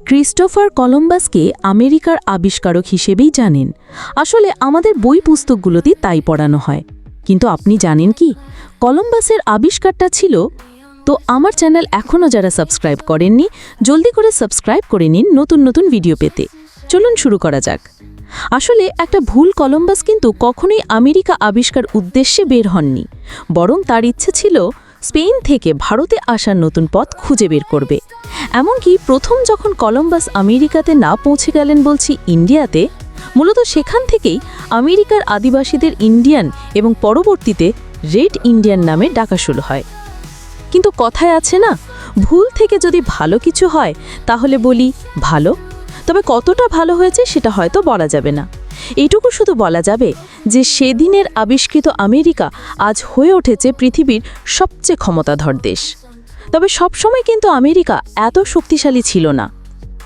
Christopher কলম্বাসকে আমেরিকার আবিষ্কারক হিসেবেই জানেন। আসলে আমাদের বই পুস্তকগুলোতেই তাই পড়ানো হয়। কিন্তু আপনি জানেন কি? কলম্বাসের আবিষ্কারটা ছিল, তো আমার চ্যানেল এখনও যারা সাবস্ক্রাইব করেননি, জলদি করে সাবস্ক্রাইব করে নিন নতুন নতুন ভিডিও পেতে। চলুন শুরু করা যাক। আসলে একটা ভুল কলম্বাস কিন্তু কখনোই আমেরিকা আবিষ্কার উদ্দেশ্যে বের হননি, বরং তার ইচ্ছে ছিল স্পেন থেকে ভারতে আসার নতুন পথ খুঁজে বের করবে। এমনকি প্রথম যখন কলম্বাস আমেরিকাতে না পৌঁছে গেলেন বলছি ইন্ডিয়াতে, মূলত সেখান থেকেই আমেরিকার আদিবাসীদের ইন্ডিয়ান এবং পরবর্তীতে রেড ইন্ডিয়ান নামে ডাকা শুরু হয়। কিন্তু কথায় আছে না, ভুল থেকে যদি ভালো কিছু হয়, তাহলে বলি ভালো। তবে কতটা ভালো হয়েছে সেটা হয়তো বলা যাবে না। এইটুকু শুধু বলা যাবে যে সেদিনের আবিষ্কৃত আমেরিকা আজ হয়ে উঠেছে পৃথিবীর সবচেয়ে ক্ষমতাধর দেশ। তবে সবসময় কিন্তু আমেরিকা এত শক্তিশালী ছিল না।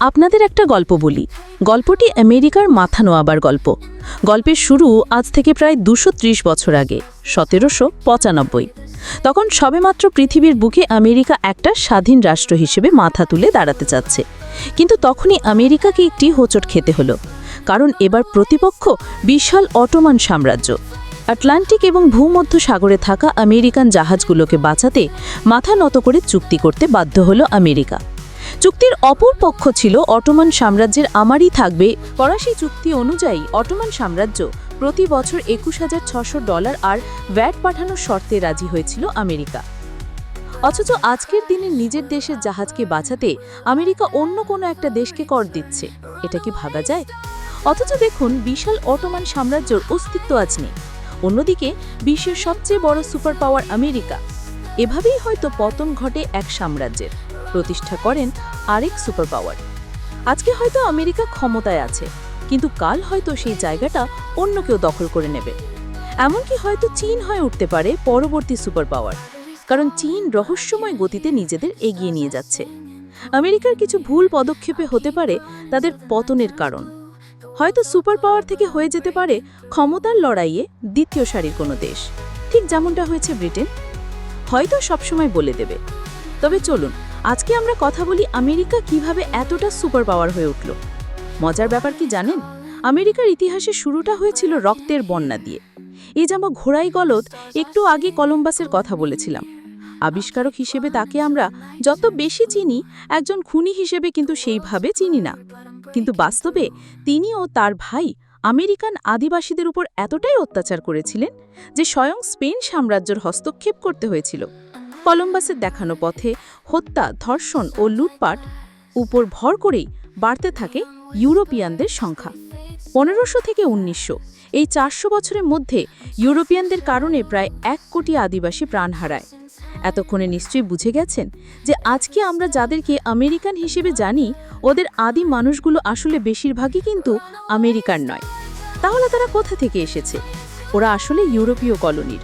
আপনাদের একটা গল্প বলি। গল্পটি আমেরিকার মাথা নোয়াবার গল্প। গল্পের শুরু আজ থেকে প্রায় দুশো বছর আগে, সতেরোশো পঁচানব্বই। তখন সবেমাত্র পৃথিবীর বুকে আমেরিকা একটা স্বাধীন রাষ্ট্র হিসেবে মাথা তুলে দাঁড়াতে চাচ্ছে। কিন্তু তখনই আমেরিকাকে একটি হোঁচট খেতে হলো। কারণ এবার প্রতিপক্ষ বিশাল অটোমান সাম্রাজ্য। আটলান্টিক এবং ভূমধ্য সাগরে থাকা আমেরিকান জাহাজগুলোকে বাঁচাতে মাথা নত করে চুক্তি করতে বাধ্য হলো আমেরিকা। চুক্তির অপর পক্ষ ছিল অটোমান সাম্রাজ্যের আমারই থাকবে। ফরাসি চুক্তি অনুযায়ী অটোমান সাম্রাজ্য প্রতি বছর একুশ হাজার ছশো ডলার আর ভ্যাট পাঠানোর শর্তে রাজি হয়েছিল আমেরিকা। অথচ আজকের দিনে নিজের দেশের জাহাজকে বাঁচাতে আমেরিকা অন্য কোনো একটা দেশকে কর দিচ্ছে। এটা কি ভাবা যায়? অথচ দেখুন, বিশাল অটোমান সাম্রাজ্যর অস্তিত্ব আজ নেই। অন্যদিকে, বিশ্বের সবচেয়ে বড় সুপার পাওয়ার আমেরিকা। এভাবেই হয়তো পতন ঘটে এক সাম্রাজ্যের। প্রতিষ্ঠা করেন আরেক সুপার পাওয়ার আজকে হয়তো আমেরিকা ক্ষমতায় আছে, কিন্তু কাল হয়তো সেই জায়গাটা অন্য কেউ দখল করে নেবে। এমনকি হয়তো চীন হয়ে উঠতে পারে পরবর্তী সুপার পাওয়ার কারণ চীন রহস্যময় গতিতে নিজেদের এগিয়ে নিয়ে যাচ্ছে। আমেরিকার কিছু ভুল পদক্ষেপে হতে পারে তাদের পতনের কারণ। হয়তো সুপার পাওয়ার থেকে হয়ে যেতে পারে ক্ষমতার লড়াইয়ে দ্বিতীয় সারির কোনো দেশ। ঠিক যেমনটা হয়েছে ব্রিটেন, হয়তো সবসময় বলে দেবে। তবে চলুন, আজকে আমরা কথা বলি আমেরিকা কীভাবে এতটা সুপার পাওয়ার হয়ে উঠল। মজার ব্যাপার কি জানেন? আমেরিকার ইতিহাসে শুরুটা হয়েছিল রক্তের বন্যা দিয়ে। এই যেমন ঘোড়াই গলত একটু আগে কলম্বাসের কথা বলেছিলাম। আবিষ্কারক হিসেবে তাকে আমরা যত বেশি চিনি, একজন খুনি হিসেবে কিন্তু সেইভাবে চিনি না। কিন্তু বাস্তবে তিনি ও তার ভাই আমেরিকান আদিবাসীদের উপর এতটাই অত্যাচার করেছিলেন যে স্বয়ং স্পেন সাম্রাজ্যের হস্তক্ষেপ করতে হয়েছিল। কলম্বাসের দেখানো পথে হত্যা, ধর্ষণ ও লুটপাট উপর ভর করেই বাড়তে থাকে ইউরোপিয়ানদের সংখ্যা। পনেরোশো থেকে উনিশশো, এই চারশো বছরের মধ্যে ইউরোপিয়ানদের কারণে প্রায় এক কোটি আদিবাসী প্রাণ হারায়। এতক্ষণে নিশ্চয়ই বুঝে গেছেন যে আজকে আমরা যাদেরকে আমেরিকান হিসেবে জানি ওদের আদি মানুষগুলো আসলে বেশিরভাগই কিন্তু আমেরিকার নয়। তাহলে তারা কোথা থেকে এসেছে? ওরা আসলে ইউরোপীয় কলোনির।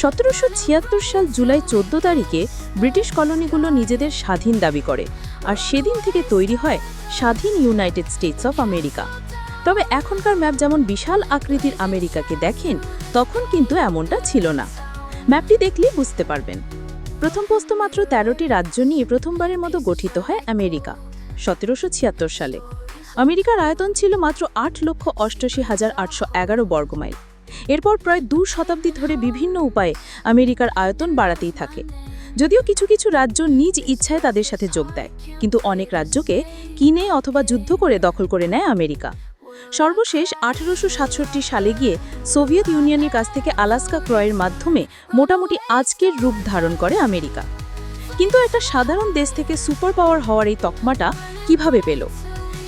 সতেরোশো ছিয়াত্তর সাল জুলাই চোদ্দ তারিখে ব্রিটিশ কলোনিগুলো নিজেদের স্বাধীন দাবি করে আর সেদিন থেকে তৈরি হয় স্বাধীন ইউনাইটেড স্টেটস অফ আমেরিকা। তবে এখনকার ম্যাপ যেমন বিশাল আকৃতির আমেরিকাকে দেখেন, তখন কিন্তু এমনটা ছিল না। ম্যাপটি দেখলেই বুঝতে পারবেন। প্রথম পোস্ত মাত্র তেরোটি রাজ্য নিয়ে প্রথমবারের মতো গঠিত হয় আমেরিকা। সতেরোশো ছিয়াত্তর সালে। আমেরিকার আয়তন ছিল মাত্র আট লক্ষ অষ্টাশি হাজার আটশো এগারো বর্গমাইল। এরপর প্রায় দু শতাব্দী ধরে বিভিন্ন উপায়ে আমেরিকার আয়তন বাড়াতেই থাকে। যদিও কিছু কিছু রাজ্য নিজ ইচ্ছায় তাদের সাথে যোগ দেয়, কিন্তু অনেক রাজ্যকে কিনে অথবা যুদ্ধ করে দখল করে নেয় আমেরিকা। সর্বশেষ আঠেরোশো সালে গিয়ে সোভিয়েত ইউনিয়নের কাছ থেকে আলাস্কা ক্রয়ের মাধ্যমে মোটামুটি আজকের রূপ ধারণ করে আমেরিকা। কিন্তু একটা সাধারণ দেশ থেকে সুপার পাওয়ার হওয়ার এই তকমাটা কীভাবে পেল?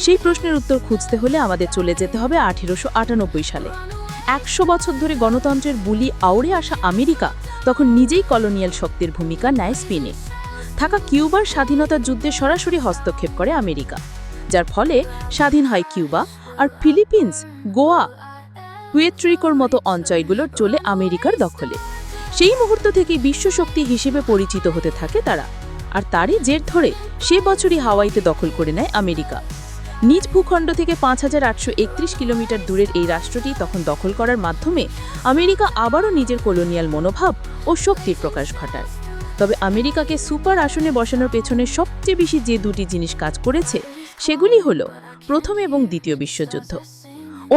সেই প্রশ্নের উত্তর খুঁজতে হলে আমাদের চলে যেতে হবে আঠেরোশো আটানব্বই সালে। একশো বছর ধরে গণতন্ত্রের বুলি আউড়ে আসা আমেরিকা তখন নিজেই কলোনিয়াল শক্তির ভূমিকা নেয় স্পেনে। থাকা কিউবার স্বাধীনতার যুদ্ধে সরাসরি হস্তক্ষেপ করে আমেরিকা, যার ফলে স্বাধীন হয় কিউবা আর ফিলিপিন্স, গোয়া পুয়েট্রিকোর মতো অঞ্চলগুলো চলে আমেরিকার দখলে। সেই মুহূর্ত থেকে বিশ্বশক্তি হিসেবে পরিচিত হতে থাকে তারা। আর তারই জের ধরে সে বছরই হাওয়াইতে দখল করে নেয় আমেরিকা। নিজ ভূখণ্ড থেকে পাঁচ হাজার আটশো একত্রিশ কিলোমিটার দূরের এই রাষ্ট্রটি তখন দখল করার মাধ্যমে আমেরিকা আবারও নিজের কলোনিয়াল মনোভাব ও শক্তির প্রকাশ ঘটায়। তবে আমেরিকাকে সুপার আসনে বসানোর পেছনে সবচেয়ে বেশি যে দুটি জিনিস কাজ করেছে, সেগুলি হল প্রথম এবং দ্বিতীয় বিশ্বযুদ্ধ।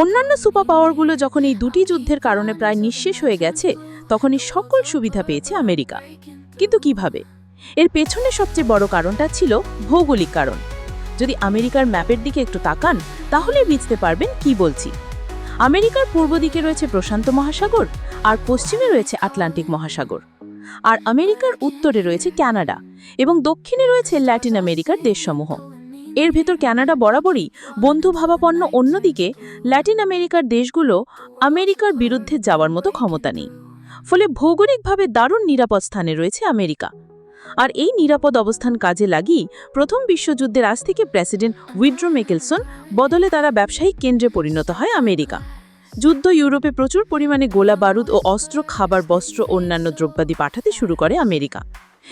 অন্যান্য সুপার পাওয়ারগুলো যখন এই দুটি যুদ্ধের কারণে প্রায় নিঃশেষ হয়ে গেছে তখন এই সকল সুবিধা পেয়েছে আমেরিকা। কিন্তু কীভাবে? এর পেছনে সবচেয়ে বড় কারণটা ছিল ভৌগোলিক কারণ। যদি আমেরিকার ম্যাপের দিকে একটু তাকান, তাহলে বুঝতে পারবেন কি বলছি। আমেরিকার পূর্ব দিকে রয়েছে প্রশান্ত মহাসাগর, আর পশ্চিমে রয়েছে আটলান্টিক মহাসাগর। আর আমেরিকার উত্তরে রয়েছে কানাডা এবং দক্ষিণে রয়েছে ল্যাটিন আমেরিকার দেশসমূহ। এর ভেতর কানাডা বরাবরই বন্ধুভাবাপন্ন অন্যদিকে ল্যাটিন আমেরিকার দেশগুলো আমেরিকার বিরুদ্ধে যাওয়ার মতো ক্ষমতা নেই। ফলে ভৌগোলিকভাবে দারুণ নিরাপদ স্থানে রয়েছে আমেরিকা। আর এই নিরাপদ অবস্থান কাজে লাগিয়ে প্রথম বিশ্বযুদ্ধের আজ থেকে প্রেসিডেন্ট উইড্রো মেকেলসন বদলে তারা ব্যবসায়িক কেন্দ্রে পরিণত হয় আমেরিকা। যুদ্ধ ইউরোপে প্রচুর পরিমাণে গোলা বারুদ ও অস্ত্র, খাবার, বস্ত্র, অন্যান্য দ্রব্যাদি পাঠাতে শুরু করে আমেরিকা।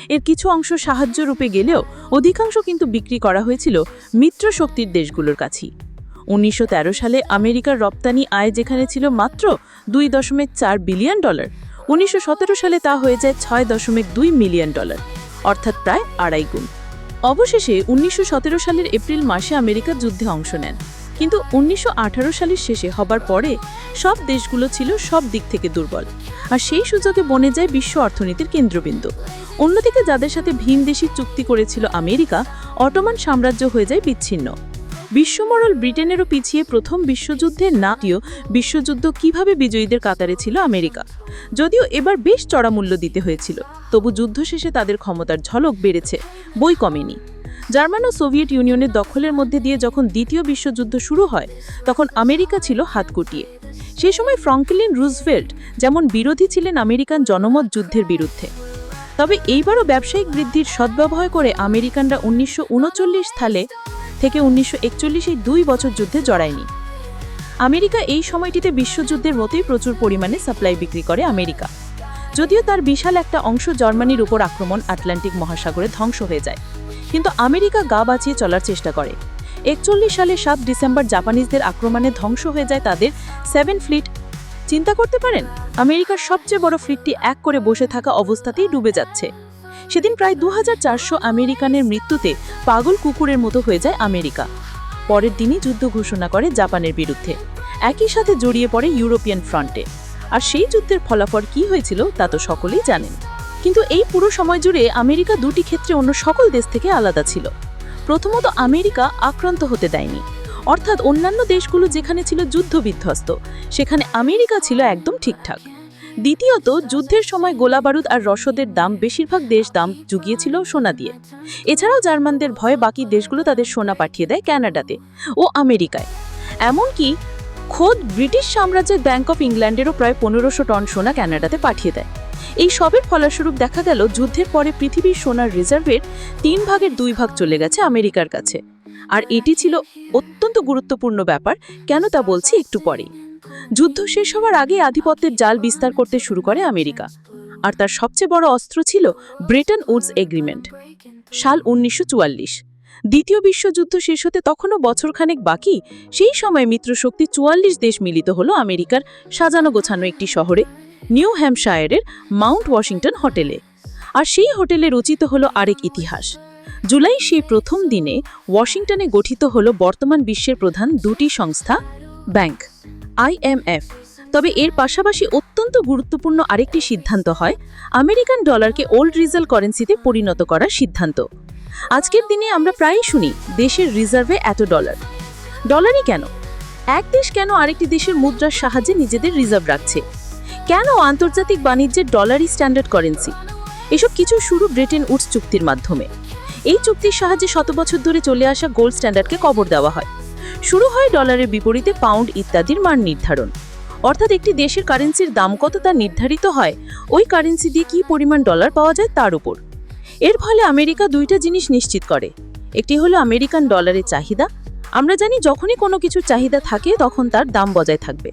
এর কিছু অংশ সাহায্য রূপে গেলেও অধিকাংশ কিন্তু বিক্রি করা হয়েছিল মিত্র শক্তির দেশগুলোর কাছেই। উনিশশো তেরো সালে আমেরিকার রপ্তানি আয় যেখানে ছিল মাত্র দুই দশমিক চার বিলিয়ন ডলার উনিশশো সতেরো সালে তা হয়ে যায় ছয় দশমিক দুই মিলিয়ন ডলার, অর্থাৎ প্রায় আড়াই গুণ। অবশেষে উনিশশো সতেরো সালের এপ্রিল মাসে আমেরিকা যুদ্ধে অংশ নেন। কিন্তু উনিশশো আঠারো সালের শেষে হবার পরে সব দেশগুলো ছিল সব দিক থেকে দুর্বল। আর সেই সুযোগে বনে যায় বিশ্ব অর্থনীতির কেন্দ্রবিন্দু। অন্যদিকে যাদের সাথে ভিন ভিনদেশি চুক্তি করেছিল আমেরিকা, অটোমান সাম্রাজ্য হয়ে যায় বিচ্ছিন্ন। বিশ্বমরল ব্রিটেনেরও পিছিয়ে প্রথম বিশ্বযুদ্ধের নাটিও বিশ্বযুদ্ধ কীভাবে বিজয়ীদের কাতারে ছিল আমেরিকা? যদিও এবার বেশ চড়া মূল্য দিতে হয়েছিল, তবু যুদ্ধ শেষে তাদের ক্ষমতার ঝলক বেড়েছে, বই কমেনি। জার্মান ও সোভিয়েত ইউনিয়নের দখলের মধ্যে দিয়ে যখন দ্বিতীয় বিশ্বযুদ্ধ শুরু হয়, তখন আমেরিকা ছিল হাত গুটিয়ে। সে সময় ফ্রঙ্কলিন রুজভেল্ট যেমন বিরোধী ছিলেন আমেরিকান জনমত যুদ্ধের বিরুদ্ধে। তবে এইবারও ব্যবসায়িক বৃদ্ধির সদ্ব্যবহার করে আমেরিকানরা উনিশশো উনচল্লিশ সালে থেকে উনিশশো এই দুই বছর যুদ্ধে জড়ায়নি। আমেরিকা এই সময়টিতে বিশ্বযুদ্ধের মতোই প্রচুর পরিমাণে সাপ্লাই বিক্রি করে আমেরিকা। যদিও তার বিশাল একটা অংশ জার্মানির উপর আক্রমণ আটলান্টিক মহাসাগরে ধ্বংস হয়ে যায়। কিন্তু আমেরিকা গা বাঁচিয়ে চলার চেষ্টা করে। একচল্লিশ সালে সাত ডিসেম্বর জাপানিজদের আক্রমণে ধ্বংস হয়ে যায় তাদের সেভেন ফ্লিট। চিন্তা করতে পারেন? আমেরিকার সবচেয়ে বড় ফ্লিটটি এক করে বসে থাকা অবস্থাতেই ডুবে যাচ্ছে। সেদিন প্রায় দু হাজার চারশো আমেরিকানের মৃত্যুতে পাগল কুকুরের মতো হয়ে যায় আমেরিকা। পরের দিনই যুদ্ধ ঘোষণা করে জাপানের বিরুদ্ধে। একই সাথে জড়িয়ে পড়ে ইউরোপিয়ান ফ্রন্টে। আর সেই যুদ্ধের ফলাফল কি হয়েছিল, তা তো সকলেই জানেন। কিন্তু এই পুরো সময় জুড়ে আমেরিকা দুটি ক্ষেত্রে অন্য সকল দেশ থেকে আলাদা ছিল। প্রথমত আমেরিকা আক্রান্ত হতে দেয়নি। অর্থাৎ অন্যান্য দেশগুলো যেখানে ছিল যুদ্ধ বিধ্বস্ত সেখানে আমেরিকা ছিল একদম ঠিকঠাক। দ্বিতীয়ত, যুদ্ধের সময় গোলাবারুদ আর রসদের দাম বেশিরভাগ দেশ দাম জুগিয়েছিল সোনা দিয়ে। এছাড়াও জার্মানদের ভয়ে বাকি দেশগুলো তাদের সোনা পাঠিয়ে দেয় কানাডাতে ও আমেরিকায়। এমনকি খোদ ব্রিটিশ সাম্রাজ্যের ব্যাংক অফ ইংল্যান্ডেরও প্রায় পনেরোশো টন সোনা কানাডাতে পাঠিয়ে দেয়। এই সবের ফলস্বরূপ দেখা গেল, যুদ্ধের পরে পৃথিবীর সোনার রিজার্ভের তিন ভাগের দুই ভাগ চলে গেছে আমেরিকার কাছে। আর এটি ছিল অত্যন্ত গুরুত্বপূর্ণ ব্যাপার, কেন তা বলছি একটু পরেই। যুদ্ধ শেষ হওয়ার আগে আধিপত্যের জাল বিস্তার করতে শুরু করে আমেরিকা। আর তার সবচেয়ে বড় অস্ত্র ছিল ব্রিটেন উডস এগ্রিমেন্ট, সাল উনিশশো চুয়াল্লিশ। দ্বিতীয় বিশ্বযুদ্ধ শেষ হতে তখনও বছরখানেক বাকি, সেই সময় মিত্রশক্তি চুয়াল্লিশ দেশ মিলিত হলো আমেরিকার সাজানো গোছানো একটি শহরে, নিউ হ্যাম্পশায়ারের মাউন্ট ওয়াশিংটন হোটেলে। আর সেই হোটেলে রচিত হলো আরেক ইতিহাস। জুলাই সেই প্রথম দিনে ওয়াশিংটনে গঠিত হলো বর্তমান বিশ্বের প্রধান দুটি সংস্থা, ব্যাংক। আইএমএফ তবে এর পাশাপাশি অত্যন্ত গুরুত্বপূর্ণ আরেকটি সিদ্ধান্ত হয়, আমেরিকান ডলারকে ওল্ড রিজার্ভ কারেন্সিতে পরিণত করার সিদ্ধান্ত। আজকের দিনে আমরা প্রায়ই শুনি, দেশের রিজার্ভে এত ডলার। ডলারই কেন? এক দেশ কেন আরেকটি দেশের মুদ্রার সাহায্যে নিজেদের রিজার্ভ রাখছে? কেন আন্তর্জাতিক বাণিজ্যের ডলারই স্ট্যান্ডার্ড কারেন্সি? এসব কিছু শুরু ব্রিটেন উডস চুক্তির মাধ্যমে। এই চুক্তির সাহায্যে শত বছর ধরে চলে আসা গোল্ড স্ট্যান্ডার্ডকে কবর দেওয়া হয়। শুরু হয় ডলারের বিপরীতে পাউন্ড ইত্যাদির মান নির্ধারণ। অর্থাৎ একটি দেশের কারেন্সির দাম কত তা নির্ধারিত হয়, ওই কারেন্সি দিয়ে কী পরিমাণ ডলার পাওয়া যায় তার উপর। এর ফলে আমেরিকা দুইটা জিনিস নিশ্চিত করে। একটি হলো আমেরিকান ডলারের চাহিদা। আমরা জানি যখনই কোনো কিছুর চাহিদা থাকে, তখন তার দাম বজায় থাকবে।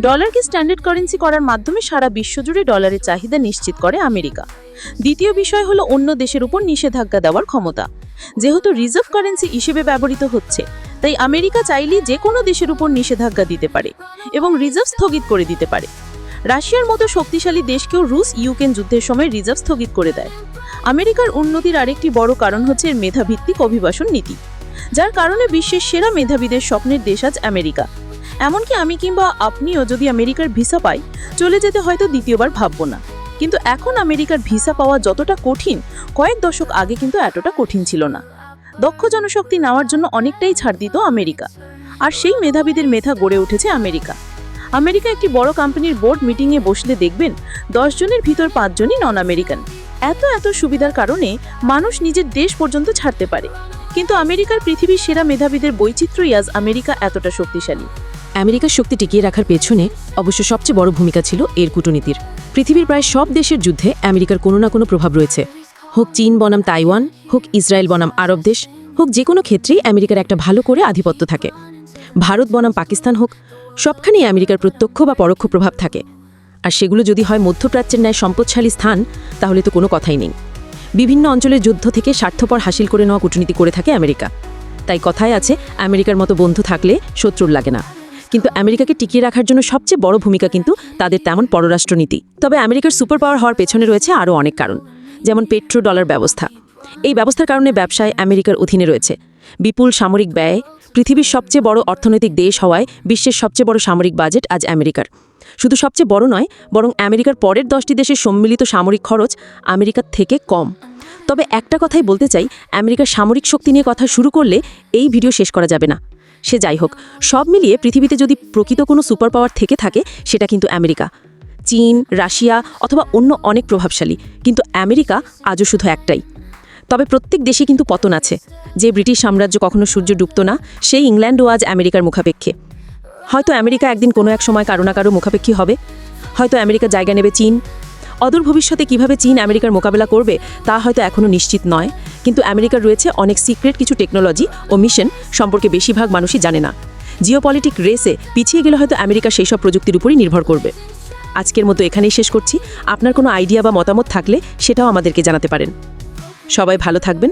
ডলারকে স্ট্যান্ডার্ড কারেন্সি করার মাধ্যমে সারা বিশ্বজুড়ে ডলারের চাহিদা নিশ্চিত করে আমেরিকা। দ্বিতীয় বিষয় হলো অন্য দেশের উপর নিষেধাজ্ঞা দেওয়ার ক্ষমতা। যেহেতু রিজার্ভ কারেন্সি হিসেবে ব্যবহৃত হচ্ছে তাই আমেরিকা চাইলেই যে কোনো দেশের উপর নিষেধাজ্ঞা দিতে পারে এবং রিজার্ভ স্থগিত করে দিতে পারে। রাশিয়ার মতো শক্তিশালী দেশকেও রুশ ইউক্রেন যুদ্ধের সময় রিজার্ভ স্থগিত করে দেয়। আমেরিকার উন্নতির আরেকটি বড় কারণ হচ্ছে এর মেধাভিত্তিক অভিবাসন নীতি, যার কারণে বিশ্বের সেরা মেধাবীদের স্বপ্নের দেশ আজ আমেরিকা। এমনকি আমি কিংবা আপনিও যদি আমেরিকার ভিসা পাই, চলে যেতে হয়তো দ্বিতীয়বার ভাববো না। কিন্তু এখন আমেরিকার ভিসা পাওয়া যতটা কঠিন, কয়েক দশক আগে কিন্তু এতটা কঠিন ছিল না। দক্ষ জনশক্তি নেওয়ার জন্য অনেকটাই ছাড় দিত আমেরিকা। আর সেই মেধাবীদের মেধা গড়ে উঠেছে আমেরিকা। আমেরিকা একটি বড় কোম্পানির বোর্ড মিটিংয়ে বসলে দেখবেন জনের ভিতর পাঁচজনই নন আমেরিকান এত এত সুবিধার কারণে মানুষ নিজের দেশ পর্যন্ত ছাড়তে পারে। কিন্তু আমেরিকার পৃথিবীর সেরা মেধাবীদের বৈচিত্র্যই আজ আমেরিকা এতটা শক্তিশালী। আমেরিকার শক্তি টিকিয়ে রাখার পেছনে অবশ্য সবচেয়ে বড় ভূমিকা ছিল এর কূটনীতির। পৃথিবীর প্রায় সব দেশের যুদ্ধে আমেরিকার কোনো না কোনো প্রভাব রয়েছে। হোক চীন বনাম তাইওয়ান, হোক ইসরায়েল বনাম আরব দেশ, হোক যে কোনো ক্ষেত্রেই আমেরিকার একটা ভালো করে আধিপত্য থাকে। ভারত বনাম পাকিস্তান হোক, সবখানেই আমেরিকার প্রত্যক্ষ বা পরোক্ষ প্রভাব থাকে। আর সেগুলো যদি হয় মধ্যপ্রাচ্যের ন্যায় সম্পদশালী স্থান, তাহলে তো কোনো কথাই নেই। বিভিন্ন অঞ্চলের যুদ্ধ থেকে স্বার্থপর হাসিল করে নেওয়া কূটনীতি করে থাকে আমেরিকা। তাই কথায় আছে, আমেরিকার মতো বন্ধু থাকলে শত্রুর লাগে না। কিন্তু আমেরিকাকে টিকিয়ে রাখার জন্য সবচেয়ে বড় ভূমিকা কিন্তু তাদের তেমন পররাষ্ট্রনীতি। তবে আমেরিকার সুপার পাওয়ার হওয়ার পেছনে রয়েছে আরও অনেক কারণ। যেমন পেট্রো ডলার ব্যবস্থা। এই ব্যবস্থার কারণে ব্যবসায় আমেরিকার অধীনে রয়েছে। বিপুল সামরিক ব্যয়, পৃথিবীর সবচেয়ে বড় অর্থনৈতিক দেশ হওয়ায় বিশ্বের সবচেয়ে বড় সামরিক বাজেট আজ আমেরিকার। শুধু সবচেয়ে বড় নয়, বরং আমেরিকার পরের দশটি দেশের সম্মিলিত সামরিক খরচ আমেরিকার থেকে কম। তবে একটা কথাই বলতে চাই, আমেরিকার সামরিক শক্তি নিয়ে কথা শুরু করলে এই ভিডিও শেষ করা যাবে না। সে যাই হোক, সব মিলিয়ে পৃথিবীতে যদি প্রকৃত কোনো সুপার পাওয়ার থেকে থাকে, সেটা কিন্তু আমেরিকা। চীন, রাশিয়া অথবা অন্য অনেক প্রভাবশালী। কিন্তু আমেরিকা আজও শুধু একটাই। তবে প্রত্যেক দেশে কিন্তু পতন আছে। যে ব্রিটিশ সাম্রাজ্য কখনো সূর্য ডুবত না, সেই ইংল্যান্ডও আজ আমেরিকার মুখাপেক্ষে। হয়তো আমেরিকা একদিন কোনো এক সময় কারও না কারও মুখাপেক্ষী হবে। হয়তো আমেরিকা জায়গা নেবে চীন। অদূর ভবিষ্যতে কীভাবে চীন আমেরিকার মোকাবেলা করবে, তা হয়তো এখনও নিশ্চিত নয়। কিন্তু আমেরিকার রয়েছে অনেক সিক্রেট কিছু টেকনোলজি ও মিশন সম্পর্কে বেশিরভাগ মানুষই জানে না। জিওপলিটিক রেসে পিছিয়ে গেলে হয়তো আমেরিকা সেই সব প্রযুক্তির উপরই নির্ভর করবে। আজকের মতো এখানেই শেষ করছি। আপনার কোনো আইডিয়া বা মতামত থাকলে সেটাও আমাদেরকে জানাতে পারেন। সবাই ভালো থাকবেন।